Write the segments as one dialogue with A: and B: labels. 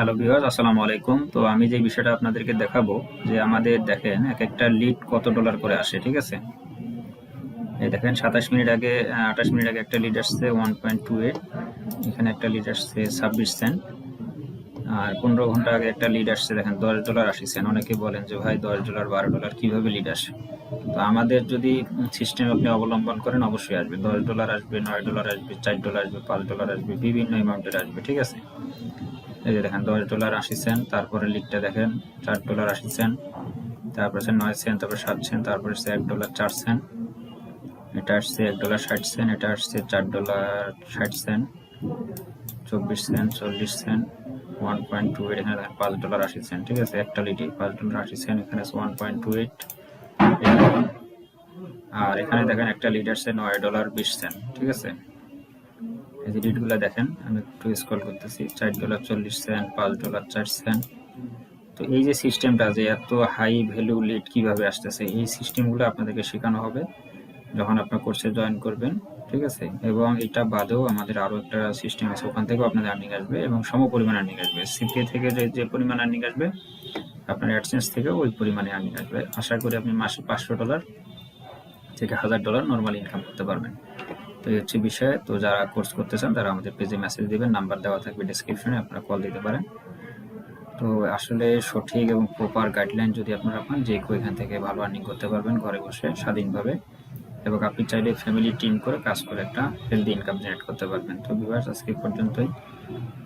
A: Hello viewers আসসালামু আলাইকুম। তো আমি যে বিষয়টা আপনাদেরকে দেখাবো, যে আমাদের দেখেন, এক একটা লিড কত ডলার করে আসে, ঠিক আছে? এই দেখেন, সাতাশ মিনিট আগে আঠাশ মিনিট আগে একটা লিড আসছে ওয়ান পয়েন্ট টু এইট এখানে একটা লিড আসছে ছাব্বিশ সেন্ট আর পনেরো ঘণ্টা আগে একটা লিড আসছে, দেখেন, দশ ডলার আশি সেন্ট অনেকে বলেন যে, ভাই, দশ ডলার বারো ডলার কীভাবে লিড আসে? তো আমাদের যদি সিস্টেম আপনি অবলম্বন করেন, অবশ্যই আসবে। দশ ডলার আসবে, নয় ডলার আসবে, চার ডলার আসবে, পাঁচ ডলার আসবে, বিভিন্ন অ্যামাউন্টের আসবে, ঠিক আছে? এই যে দেখেন, দশ ডলার আশি সেন্ট, তারপরে লিডটা দেখেন, চার ডলার আশি সেন্ট, তারপর আছে নয় সেন্ট, তারপর সাত সেন্ট, তারপরে আসছে এক ডলার চার সেন্ট, এটা আসছে এক ডলার ষাট সেন্ট, এটা আসছে চার ডলার ষাট সেন্ট, চব্বিশ সেন্ট, চল্লিশ cent one point two eight এখানে দেখেন পাঁচ ডলার আশি সেন্ট, ঠিক আছে? একটা লিডে পাঁচ ডলার আশি সেন্ট, এখানে ওয়ান পয়েন্ট টু এইট আর এখানে দেখেন একটা লিড আসছে নয় ডলার বিশ সেন্ট, ঠিক আছে? এই যে লিডগুলো দেখেন, আমি একটু স্ক্রল করতেছি। চার ডলার চল্লিশ সেন্ট পাঁচ ডলার চার সেন্ট তো এই যে সিস্টেমটা যে এত হাই ভ্যালু লিড কীভাবে আসতেছে, এই সিস্টেমগুলো আপনাদেরকে শেখানো হবে যখন আপনার কোর্সে জয়েন করবেন, ঠিক আছে? এবং এটা বাদেও আমাদের আরও একটা সিস্টেম আছে, ওখান থেকেও আপনাদের আর্নিং আসবে এবং সম পরিমাণ আর্নিং আসবে। সিপিএ থেকে যে যে পরিমাণ আর্নিং আসবে, আপনার অ্যাডসেন্স থেকেও ওই পরিমাণে আর্নিং আসবে। আশা করি আপনি মাসে পাঁচশো ডলার থেকে হাজার ডলার নর্মাল ইনকাম করতে পারবেন। তো এই হচ্ছে বিষয়ে। তো যারা কোর্স করতে চান, তারা আমাদের পেজে মেসেজ দিবেন নাম্বার দেওয়া থাকবে ডিসক্রিপশনে আপনারা কল দিতে পারেন। তো আসলে সঠিক এবং প্রপার গাইডলাইন যদি আপনারা পান, যে কেউ এখান থেকে ভালো আর্নিং করতে পারবেন, ঘরে বসে, স্বাধীনভাবে, এবং আপনি চাইলে ফ্যামিলি টিম করে কাজ করে একটা হেলদি ইনকাম জেনারেট করতে পারবেন। তো ভিউয়ার্স আজকে পর্যন্তই।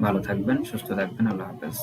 A: ভালো থাকবেন, সুস্থ থাকবেন, আল্লাহ হাফেজ।